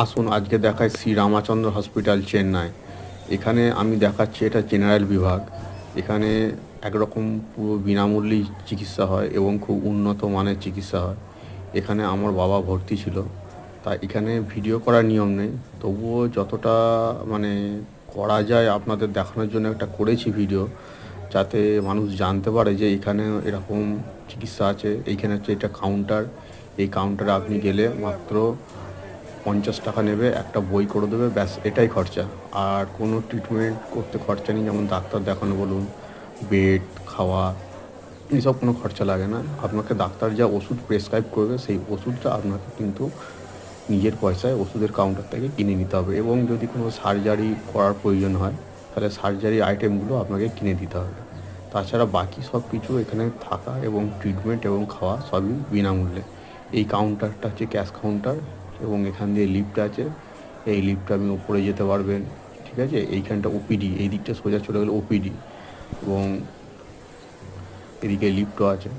আসুন, আজকে দেখায় শ্রী রামাচন্দ্র হসপিটাল, চেন্নাই। এখানে আমি দেখাচ্ছি, এটা জেনারেল বিভাগ। এখানে একরকম পুরো বিনামূল্যেই চিকিৎসা হয় এবং খুব উন্নত মানের চিকিৎসা হয়। এখানে আমার বাবা ভর্তি ছিল। তা এখানে ভিডিও করার নিয়ম নেই। তবুও যতটা মানে করা যায় আপনাদের দেখানোর জন্য একটা করেছি ভিডিও, যাতে মানুষ জানতে পারে যে এখানে এরকম চিকিৎসা আছে। এইখানে হচ্ছে এটা কাউন্টার এই কাউন্টারে আপনি গেলে মাত্র পঞ্চাশ টাকা নেবে, একটা বই করে দেবে, ব্যাস, এটাই খরচা। আর কোনো ট্রিটমেন্ট করতে খরচা নেই, যেমন ডাক্তার দেখানো বলুন বেড খাওয়া এইসব কোনো খরচা লাগে না। আপনাকে ডাক্তার যা ওষুধ প্রেসক্রাইব করবে, সেই ওষুধটা আপনাকে কিন্তু নিজের পয়সায় ওষুধের কাউন্টার থেকে কিনে নিতে হবে। এবং যদি কোনো সার্জারি করার প্রয়োজন হয়, তাহলে সার্জারি আইটেমগুলো আপনাকে কিনে দিতে হবে। তাছাড়া বাকি সব কিছু এখানে থাকা এবং ট্রিটমেন্ট এবং খাওয়া সবই বিনামূল্যে। এই কাউন্টারটা হচ্ছে ক্যাশ কাউন্টার এবং এখান দিয়ে লিফট আছে। এই লিফটটা আপনি ওপরে যেতে পারবেন ঠিক আছে? এইখানটা ওপিডি এই দিকটা সোজা চলে গেলে ওপিডি এবং এদিকে লিফটও আছে।